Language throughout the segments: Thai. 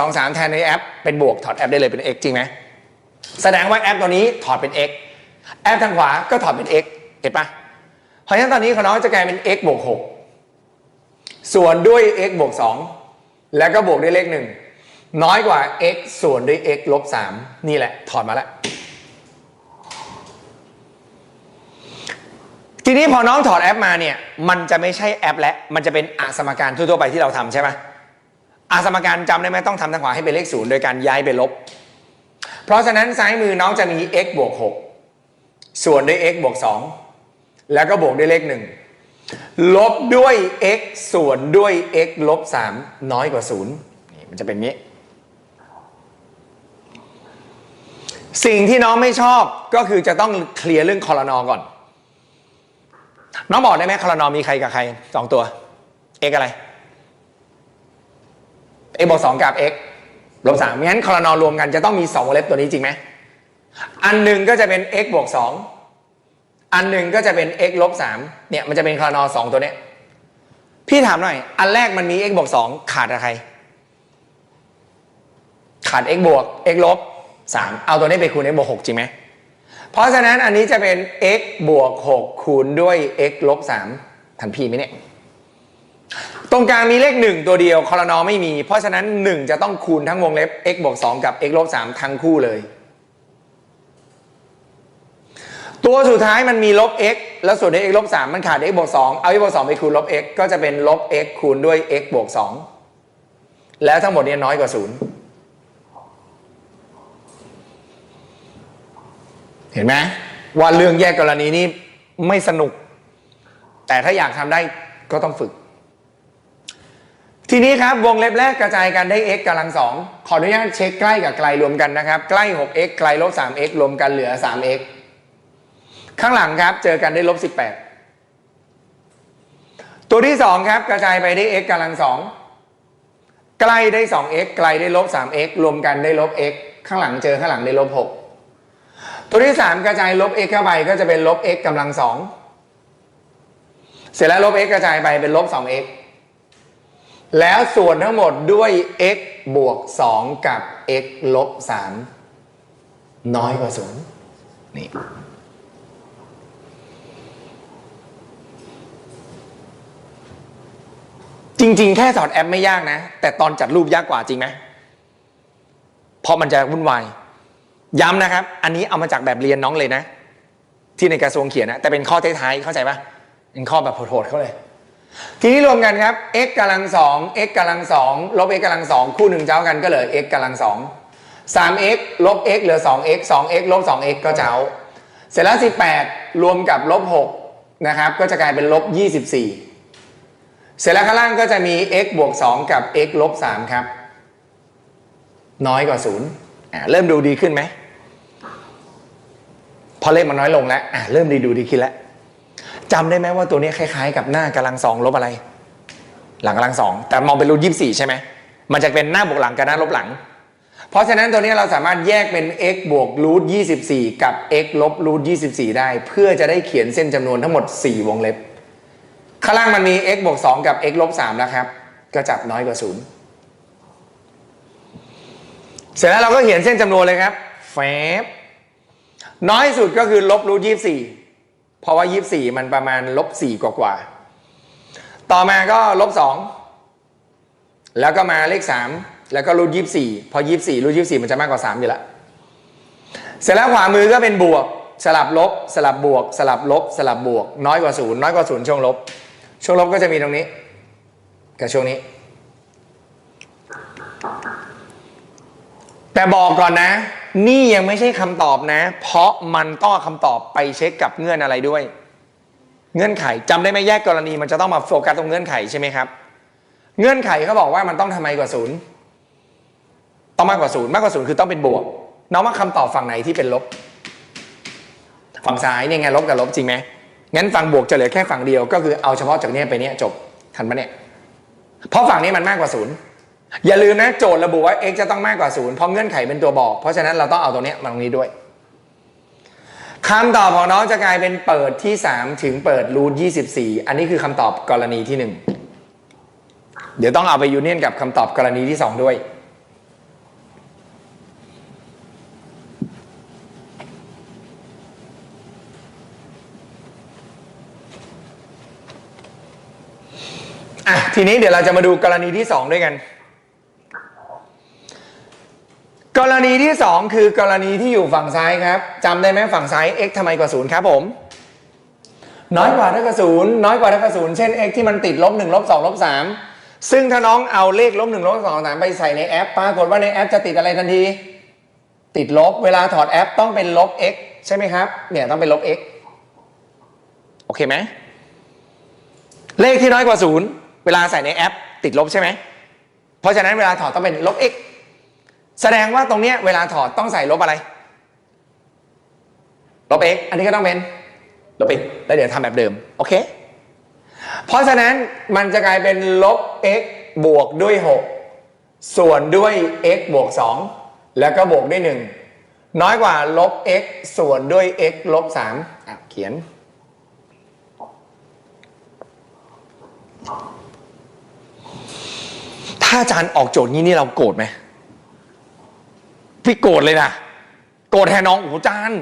สองสามแทนในแอปเป็นบวกถอดแอปได้เลยเป็น x จริงไหมแสดงว่าแอปตัวนี้ถอดเป็น x แอปทางขวาก็ถอดเป็น x เห็นปะเพราะฉะนั้นตอนนี้ของน้องจะกลายเป็น x บวก6ส่วนด้วย x บวก2แล้วก็บวกด้วยเลขหนึ่งน้อยกว่า x ส่วนด้วย x ลบ3นี่แหละ ถอดมาแล้ว ทีนี้พอน้องถอดแอปมาเนี่ย มันจะไม่ใช่แอปแล้ว มันจะเป็นอสมการทั่วๆไปที่เราทำใช่ไหม อาสมการจำได้ไหมต้องทำทางขวาให้เป็นเลขศูนย์โดยการย้ายไปลบ เพราะฉะนั้นซ้ายมือน้องจะมี x บวก6ส่วนด้วย x บวก2แล้วก็บวกด้วยเลขหนึ่งลบด้วย x ส่วนด้วย x ลบ3น้อยกว่า0นี่มันจะเป็นงี้ สิ่งที่น้องไม่ชอบก็คือจะต้องเคลียร์เรื่องคอรนอก่อน น้องบอกได้ไหมคอรนอมีใครกับใครสองตัว x อะไร x บวกสองกับ x ลบสามงั้นคอรนอรวมกันจะต้องมีสองวงเล็บตัวนี้จริงไหมอันหนึ่งก็จะเป็น x บวกสองอันหนึ่งก็จะเป็น x ลบสามเนี่ยมันจะเป็นคอรนอสองตัวเนี้ยพี่ถามหน่อย อันแรกมันมี x บวกสองขาดอะไรขาด x บวก x ลบสามเอาตัวนี้ไปคูณ x บวกหกจริงไหมเพราะฉะนั้นอันนี้จะเป็น x บวก6คูณด้วย x ลบ3ทันพีไหมเนี่ย ตรงกลางมีเลข 1 ตัวเดียวคอรนอไม่มี เพราะฉะนั้น 1 จะต้องคูณทั้งวงเล็บ x บวก2กับ x ลบ3ทั้งคู่เลย ตัวสุดท้ายมันมีลบ x แล้วส่วนด้วย x ลบ3มันขาด x บวก2เอา x บวก2ไปคูณลบ x ก็จะเป็นลบ x คูณด้วย x บวก2แล้วทั้งหมดเนี้น้อยกว่า 0 เห็นไหมว่าเรื่องแยกกรณีนี้ไม่สนุก แต่ถ้าอยากทำได้ก็ต้องฝึก ทีนี้ครับวงเล็บแรกกระจายกันได้ x กำลังสองขออนุญาตเช็คใกล้กับไกลรวมกันนะครับ ใกล้ 6x ไกลลบ 3x รวมกันเหลือ 3x ข้างหลังครับ เจอกันได้ลบ 18 ตัวที่ 2 ครับ กระจายไปได้ x กำลังสองใกล้ได้ 2x ไกลได้ลบ 3x รวมกันได้ลบ x ข้างหลังเจอข้างหลังได้ลบ 6 ตัวที่ 3 กระจายลบ x เข้าไปก็จะเป็นลบ x กำลังสองเสร็จแล้วลบ x กระจายไปเป็นลบ 2x แล้วส่วนทั้งหมดด้วย x บวก 2 กับ x ลบ 3 น้อยกว่า0นี่จริง ๆ แค่ถอดแอปไม่ยากนะ แต่ตอนจัดรูปยากกว่าจริงไหมเพราะมันจะวุ่นวาย ย้ำนะครับ อันนี้เอามาจากแบบเรียนน้องเลยนะ ที่ในกระทรวงเขียนนะแต่เป็นข้อท้ายๆเข้าใจปะเป็นข้อแบบโหดๆเขาเลย ทีนี้รวมกันครับ x กำลังสอง x กำลังสองลบ x กำลังสองคู่หนึ่งเจ้ากันก็เหลือ x กำลังสองสาม x ลบ x เหลือ 2x 2x ลบ 2x ก็เจ้า เสร็จแล้ว 18 รวมกับลบ6นะครับก็จะกลายเป็นลบ 24 เสร็จแล้วข้างล่างก็จะมี x บวก 2 กับ x ลบ 3 ครับ น้อยกว่า0อ่าเริ่มดูดีขึ้นไหม พอเลขมันน้อยลงแล้วอะเริ่มดีดูดีขึ้นแล้ว จำได้ไหมว่าตัวนี้คล้ายๆ กับหน้ากำลังสองลบอะไร หลังกำลังสองแต่มองเป็นรูทยี่สี่ใช่ไหมมันจะเป็นหน้าบวกหลังกับหน้าลบหลัง เพราะฉะนั้นตัวนี้เราสามารถแยกเป็น x บวกรูทยี่สิบสี่กับ x ลบรูทยี่สิบสี่ได้ เพื่อจะได้เขียนเส้นจำนวนทั้งหมด4วงเล็บ ข้างล่างมันมี x บวก2กับ x ลบ3แล้วครับ ก็จับน้อยกว่า0เสร็จแล้วเราก็เขียนเส้นจำนวนเลยครับแฟบน้อยสุดก็คือลบรูท24 เพราะว่า 24 มันประมาณลบ4กว่ากว่าๆต่อมาก็ลบ2แล้วก็มาเลข 3 แล้วก็รูท24 พอ 24รูท24 มันจะมากกว่า 3 อยู่แล้ว เสร็จแล้วขวามือก็เป็นบวก สลับลบ สลับบวก สลับลบ สลับบวก น้อยกว่าศูนย์น้อยกว่าศูนย์ช่วงลบ ช่วงลบก็จะมีตรงนี้ กับช่วงนี้ แต่บอกก่อนนะ นี่ยังไม่ใช่คำตอบนะ เพราะมันต้องเอาคำตอบไปเช็คกับเงื่อนอะไรด้วย เงื่อนไขจำได้ไหมแยกกรณีมันจะต้องมาโฟกัสตรงเงื่อนไขใช่ไหมครับ เงื่อนไขเขาบอกว่ามันต้องทำไมกว่าศูนย์ต้องมากกว่าศูนย์มากกว่าศูนย์คือต้องเป็นบวกน้องว่าคำตอบฝั่งไหนที่เป็นลบ ฝั่งซ้ายเนี่ยไงลบกับลบจริงไหมงั้นฝั่งบวกจะเหลือแค่ฝั่งเดียวก็คือเอาเฉพาะจากเนี้ยไปเนี้ยจบทันปะเนี่ยเพราะฝั่งนี้มันมากกว่าศูนย์ อย่าลืมนะโจทย์ระบุว่า x จะต้องมากกว่า0เพราะเงื่อนไขเป็นตัวบอก เพราะฉะนั้นเราต้องเอาตัวนี้มาตรงนี้ด้วยคำตอบของน้องจะกลายเป็นเปิดที่ 3 ถึงเปิดรูท24 อันนี้คือคำตอบกรณีที่ 1 เดี๋ยวต้องเอาไปยูเนียนกับคำตอบกรณีที่ 2 ด้วย อะ ทีนี้เดี๋ยวเราจะมาดูกรณีที่ 2 ด้วยกัน กรณีที่สองคือกรณีที่อยู่ฝั่งซ้ายครับจำได้ไหมฝั่งซ้าย x ทำไมกว่าศูนย์ครับผม น้อยกว่าเท่ากับศูนย์น้อยกว่าเท่ากับศูนย์เช่น x ที่มันติดลบหนึ่งลบสองลบสามซึ่งถ้าน้องเอาเลขลบหนึ่งลบสองสามไปใส่ในแอปปรากฏว่าในแอปจะติดอะไรทันที ติดลบเวลาถอดแอปต้องเป็นลบ x ใช่ไหมครับเนี่ยต้องเป็นลบ x โอเคไหมเลขที่น้อยกว่าศูนย์เวลาใส่ในแอป ติดลบใช่ไหมเพราะฉะนั้นเวลาถอดต้องเป็นลบ x แสดงว่าตรงเนี้ยเวลาถอดต้องใส่ลบอะไร ลบ x อันนี้ก็ต้องเป็นลบ x แล้วเดี๋ยวทำแบบเดิม โอเค เพราะฉะนั้นมันจะกลายเป็นลบ x บวกด้วย 6 ส่วนด้วย x บวก 2 แล้วก็บวกด้วย 1 น้อยกว่าลบ x ส่วนด้วย x ลบ3อะเขียน ถ้าอาจารย์ออกโจทย์นี้นี่เราโกรธไหม พี่โกรธเลยนะโกรธแทนน้องโอ้โหจารย์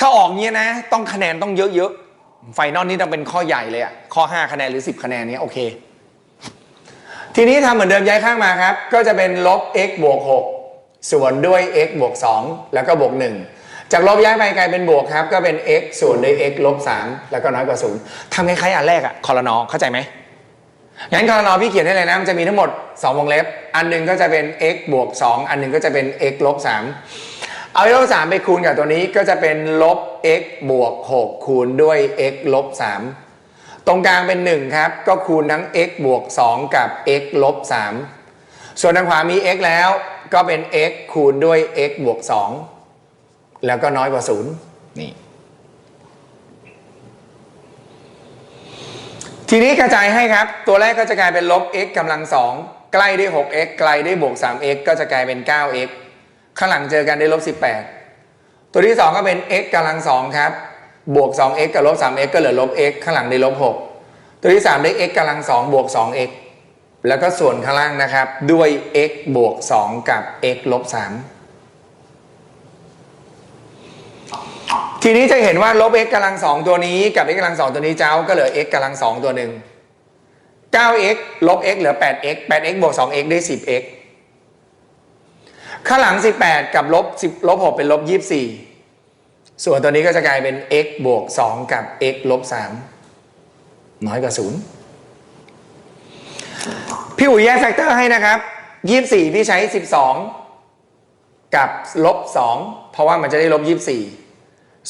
ถ้าออกเงี้ยนะ ต้องคะแนนต้องเยอะๆไฟนอลนี่ต้องเป็นข้อใหญ่เลยอะข้อ 5 คะแนนหรือ 10 คะแนนเนี้ยโอเค ทีนี้ทำเหมือนเดิมย้ายข้างมาครับ ก็จะเป็นลบ x บวก6ส่วนด้วย x บวก2แล้วก็บวก1จากลบย้ายไปกลายเป็นบวกครับ ก็เป็น x ส่วนด้วย x ลบ3แล้วก็น้อยกว่า0ทำคล้ายๆอันแรกอะคอรนอเข้าใจไหม งั้นคอรนอพี่เขียนให้เลยนะมันจะมีทั้งหมด 2 วงเล็บ อันหนึ่งก็จะเป็น x บวก 2 อันหนึ่งก็จะเป็น x ลบ3เอา x ลบ3ไปคูณกับตัวนี้ก็จะเป็นลบ x บวก 6 คูณด้วย x ลบ3ตรงกลางเป็น 1 ครับ ก็คูณทั้ง x บวก 2 กับ x ลบ3ส่วนทางขวามี x แล้วก็เป็น x คูณด้วย x บวก 2 แล้วก็น้อยกว่า 0 นี่ ทีนี้กระจายให้ครับ ตัวแรกก็จะกลายเป็นลบ x กำลังสองใกล้ได้ 6x ไกลได้บวก 3x ก็จะกลายเป็น 9x ข้างหลังเจอกันได้ลบ 18 ตัวที่ 2 ก็เป็น x กำลังสองครับ บวก 2x กับลบ 3x ก็เหลือลบ x ข้างหลังได้ลบ 6 ตัวที่ 3 ได้ x กำลังสองบวก 2x แล้วก็ส่วนข้างล่างนะครับ ด้วย x บวก 2 กับ x ลบ 3 ทีนี้จะเห็นว่าลบ x กำลังสองตัวนี้กับ x กำลังสองตัวนี้เจ้าก็เหลือ x กำลังสองตัวหนึ่ง 9x ลบ x เหลือ 8x 8x บวก 2x ได้ 10x ข้างหลัง 18 กับลบ10ลบ6เป็นลบ 24 ส่วนตัวนี้ก็จะกลายเป็น x บวก 2 กับ x ลบ 3 น้อยกว่า 0 พี่อุ๋ยแยกแฟกเตอร์ให้นะครับ 24 พี่ใช้ 12 กับลบ 2 เพราะว่ามันจะได้ลบ 24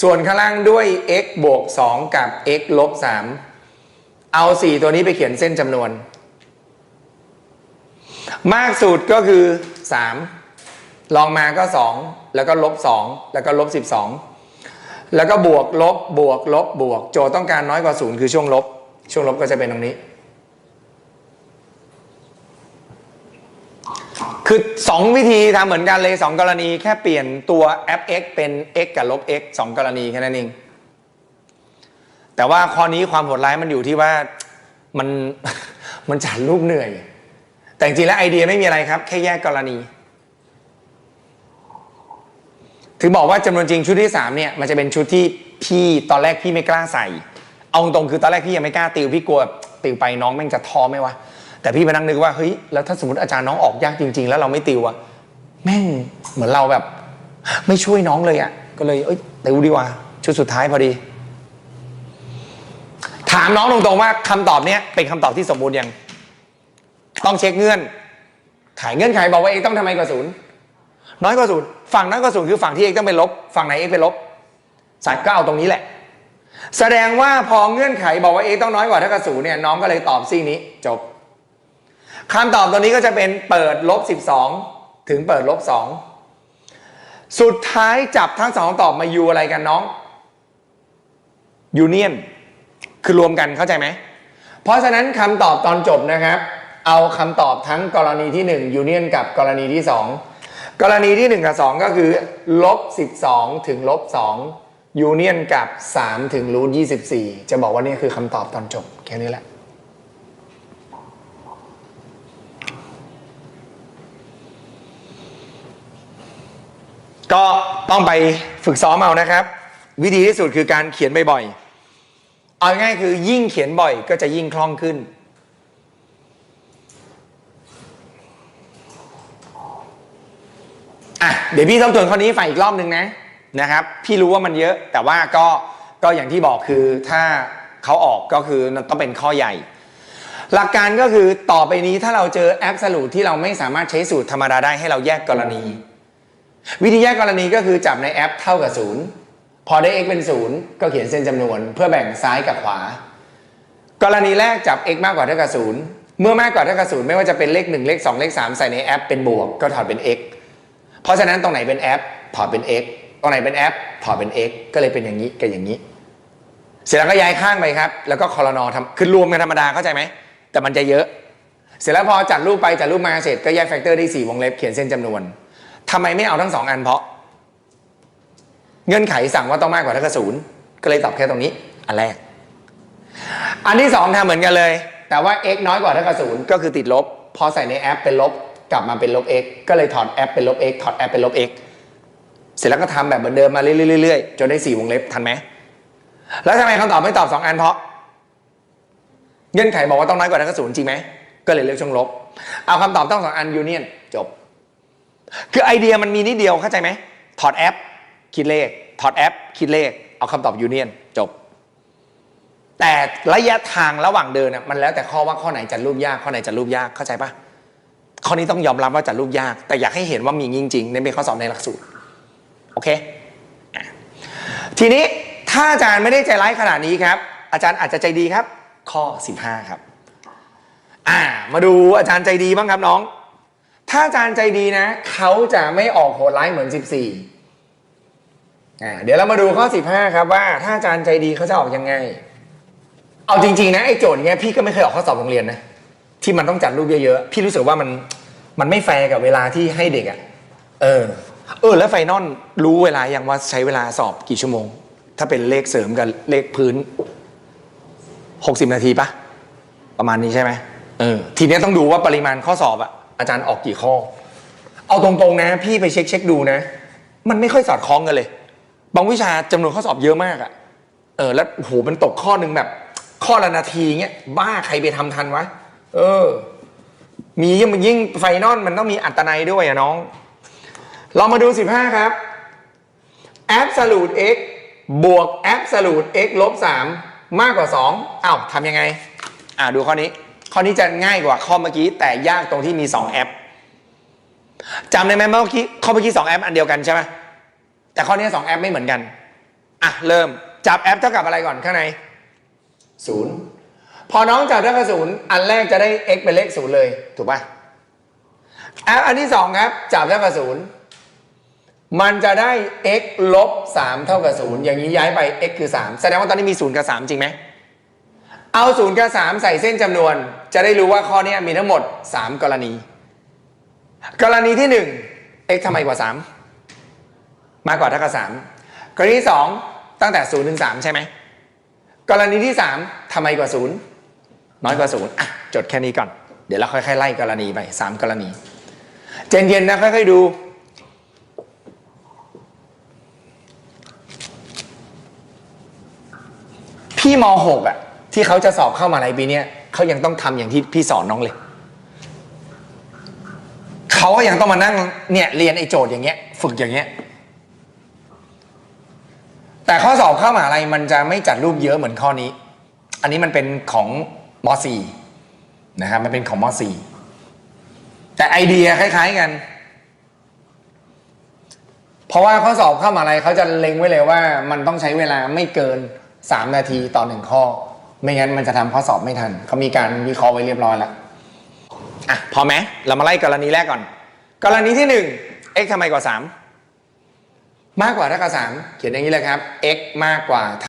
ส่วนข้างล่างด้วย x บวก 2 กับ x ลบ 3 เอา 4 ตัวนี้ไปเขียนเส้นจำนวน มากสุดก็คือ 3 ลองมาก็ 2 แล้วก็ลบ 2 แล้วก็ลบ 12 แล้วก็บวกลบบวกลบบวก โจทย์ต้องการน้อยกว่า 0 คือช่วงลบ ช่วงลบก็จะเป็นตรงนี้ คือ 2 วิธีทำเหมือนกันเลย 2 กรณีแค่เปลี่ยนตัวแอป x เป็น x กับลบ x 2 กรณีแค่นั้นเอง แต่ว่าข้อนี้ความโหดร้ายมันอยู่ที่ว่ามันมันจัดรูปเหนื่อย แต่จริงแล้วไอเดียไม่มีอะไรครับ แค่แยกกรณี ถึงบอกว่าจำนวนจริงชุดที่3เนี่ยมันจะเป็นชุดที่พี่ตอนแรกพี่ไม่กล้าใส่ เอาตรงคือตอนแรกพี่ยังไม่กล้าติวพี่กลัวติวไปน้องแม่งจะท้อไหมวะ แต่พี่มานั่งนึกว่าเฮ้ยแล้วถ้าสมมติอาจารย์น้องออกยากจริง ๆ แล้วเราไม่ติวอะแม่งเหมือนเราแบบ ไม่ช่วยน้องเลยอะก็เลยเอ้ยติวดีกว่าชุดสุดท้ายพอดี ถามน้องตรงๆว่าคำตอบเนี้ยเป็นคำตอบที่สมบูรณ์ยังต้องเช็คเงื่อนไขเงื่อนไขบอกว่าเอกต้องทำไมกว่าศูนย์น้อยกว่าศูนย์ฝั่งน้อยกว่าศูนย์คือฝั่งที่เอกต้องเป็นลบ ฝั่งไหนเอกเป็นลบสัตว์ก็เอาตรงนี้แหละ แสดงว่าพอเงื่อนไขบอกว่าเอกต้องน้อยกว่าเท่ากับศูนย์เนี่ยน้องก็เลยตอบซี่นี้จบ คำตอบตัวนี้ก็จะเป็นเปิดลบ 12 ถึงเปิดลบ 2 สุดท้ายจับทั้งสองตอบมายูอะไรกันน้องยูเนียนคือรวมกันเข้าใจไหม เพราะฉะนั้นคำตอบตอนจบนะครับ เอาคำตอบทั้งกรณีที่1ยูเนียนกับกรณีที่ 2 กรณีที่ 1 กับ 2 ก็คือลบ 12 ถึงลบ 2ยูเนียนกับ 3 ถึงรูท24 จะบอกว่านี่คือคำตอบตอนจบ แค่นี้แหละ ก็ต้องไปฝึกซ้อมเอานะครับ วิธีที่สุดคือการเขียนบ่อยๆเอาง่ายคือยิ่งเขียนบ่อยก็จะยิ่งคล่องขึ้น อะเดี๋ยวพี่ทบทวนข้อนี้ฝ่ายอีกรอบหนึ่งนะนะครับ พี่รู้ว่ามันเยอะ แต่ว่าก็ก็อย่างที่บอกคือถ้าเขาออกก็คือต้องเป็นข้อใหญ่ หลักการก็คือต่อไปนี้ถ้าเราเจอแอปสรุปที่เราไม่สามารถใช้สูตรธรรมดาได้ให้เราแยกกรณี วิธีแยกกรณีก็คือจับในแอปเท่ากับศูนย์พอได้ x เป็นศูนย์ก็เขียนเส้นจำนวน เพื่อแบ่งซ้ายกับขวา กรณีแรกจับ x มากกว่าเท่ากับศูนย์เมื่อมากกว่าเท่ากับศูนย์ไม่ว่าจะเป็นเลข 1 เลข 2 เลข 3 ใส่ในแอปเป็นบวกก็ถอดเป็น x เพราะฉะนั้นตรงไหนเป็นแอปถอดเป็น x ตรงไหนเป็นแอปถอดเป็น x ก็เลยเป็นอย่างนี้กับอย่างนี้ เสร็จแล้วก็ย้ายข้างไปครับ แล้วก็คอรนอทำคือรวมกันธรรมดาเข้าใจไหม แต่มันจะเยอะ เสร็จแล้วพอจัดรูปไปจัดรูปมาเสร็จก็แยกแฟกเตอร์ได้สี่วงเล็บเขียนเส้นจำนวน ทำไมไม่เอาทั้งสองอันเพราะ เงื่อนไขสั่งว่าต้องมากกว่าเท่ากับศูนย์ก็เลยตอบแค่ตรงนี้ อันแรก อันที่สองทำเหมือนกันเลย แต่ว่า x น้อยกว่าเท่ากับศูนย์ก็คือติดลบ พอใส่ในแอปเป็นลบกลับมาเป็นลบ x ก็เลยถอดแอปเป็นลบ x ถอดแอปเป็นลบ x เสร็จแล้วก็ทำแบบเหมือนเดิมมาเรื่อยๆๆจนได้สี่วงเล็บทันไหมแล้วทำไมคำตอบไม่ตอบสองอันเพราะ เงื่อนไขบอกว่าต้องน้อยกว่าเท่ากับศูนย์จริงไหมก็เลยเลือกช่องลบ เอาคำตอบต้องสองอันยูเนียนจบ คือไอเดียมันมีนิดเดียวเข้าใจไหมถอดแอป คิดเลข ถอดแอป คิดเลข เอาคำตอบยูเนียนจบ แต่ระยะทางระหว่างเดินน่ะมันแล้วแต่ข้อว่าข้อไหนจัดรูปยากข้อไหนจัดรูปยากเข้าใจปะข้อนี้ต้องยอมรับว่าจัดรูปยาก แต่อยากให้เห็นว่ามีจริงๆในเป็นข้อสอบในหลักสูตรโอเคทีนี้ถ้าอาจารย์ไม่ได้ใจร้ายขนาดนี้ครับ อาจารย์อาจจะใจดีครับ ข้อ 15 ครับ อ่า มาดูอาจารย์ใจดีบ้างครับน้อง ถ้าอาจารย์ใจดีนะ เขาจะไม่ออกโหดร้ายเหมือน 14อ่าเดี๋ยวเรามาดูข้อ 15 ครับว่า ถ้าอาจารย์ใจดีเขาจะออกยังไง เอาจริง ๆ นะไอ้โจทย์เนี้ยพี่ก็ไม่เคยออกข้อสอบโรงเรียนนะที่มันต้องจัดรูปเยอะๆพี่รู้สึกว่ามันมันไม่แฟร์กับเวลาที่ให้เด็กอะ่ะเออ เออ แล้วไฟนอลรู้เวลายังว่าใช้เวลาสอบกี่ชั่วโมง ถ้าเป็นเลขเสริมกับเลขพื้น 60 นาทีปะประมาณนี้ใช่ไหมเออทีเนี้ยต้องดูว่าปริมาณข้อสอบอะ อาจารย์ออกกี่ข้อ เอาตรงๆนะ พี่ไปเช็คเช็คดูนะ มันไม่ค่อยสอดคล้องกันเลย บางวิชาจำนวนข้อสอบเยอะมากอะเออแล้วโอ้โหมันตกข้อหนึ่งแบบ ข้อละนาทีเงี้ยบ้าใครไปทำทันวะเออ มียิ่งยิ่งไฟนอลมันต้องมีอัตนัยด้วยอะน้อง เรามาดู15ครับ absolute x บวก absolute x ลบ3มากกว่า 2อ้าวทำยังไง อ่าดูข้อนี้ ข้อนี้จะง่ายกว่าข้อเมื่อกี้ แต่ยากตรงที่มี 2 แอปจำได้ไหมเมื่อกี้ข้อเมื่อกี้2แอปอันเดียวกันใช่ไหมแต่ข้อนี้2แอปไม่เหมือนกันอะเริ่มจับแอปเท่ากับอะไรก่อนข้างใน0พอน้องจับเท่ากับศูนย์อันแรกจะได้ x เป็นเลขศูนย์เลยถูกป่ะแอปอันที่สองครับจับเท่ากับศูนย์มันจะได้ x ลบ3เท่ากับศูนย์อย่างนี้ย้ายไป x คือ3แสดงว่าตอนนี้มี0กับ3จริงไหม เอา0กับ3ใส่เส้นจำนวน จะได้รู้ว่าข้อนี้มีทั้งหมด 3 กรณี กรณีที่ 1 x ทำไมกว่า 3 มากกว่าเท่ากับ 3 กรณีที่ 2 ตั้งแต่0ถึง3ใช่ไหมกรณีที่ 3ทำไมกว่า 0 น้อยกว่า 0 อะ จดแค่นี้ก่อน เดี๋ยวเราค่อยๆไล่กรณีไป 3 กรณี เจนเย็นนะค่อยๆดูพี่ม .6 อะ ที่เขาจะสอบเข้ามาในปีเนี้ยเขายังต้องทำอย่างที่พี่สอนน้องเลย เขาก็ยังต้องมานั่งเนี่ยเรียนไอ้โจทย์อย่างเงี้ย ฝึกอย่างเงี้ย แต่ข้อสอบเข้ามหาลัยมันจะไม่จัดรูปเยอะเหมือนข้อนี้ อันนี้มันเป็นของม .4 นะครับมันเป็นของม .4 แต่ไอเดียคล้าย ๆกัน เพราะว่าข้อสอบเข้ามหาลัยเขาจะเล็งไว้เลยว่า มันต้องใช้เวลาไม่เกิน 3 นาทีต่อหนึ่งข้อ ไม่งั้นมันจะทำข้อสอบไม่ทันเขามีการวิเคราะห์ไว้เรียบร้อยแล้วอะพอไหมเรามาไล่กรณีแรกก่อน กรณีที่ 1 x ทำไมกว่า 3 มากกว่าเท่ากับ3เขียนอย่างนี้เลยครับ x มากกว่า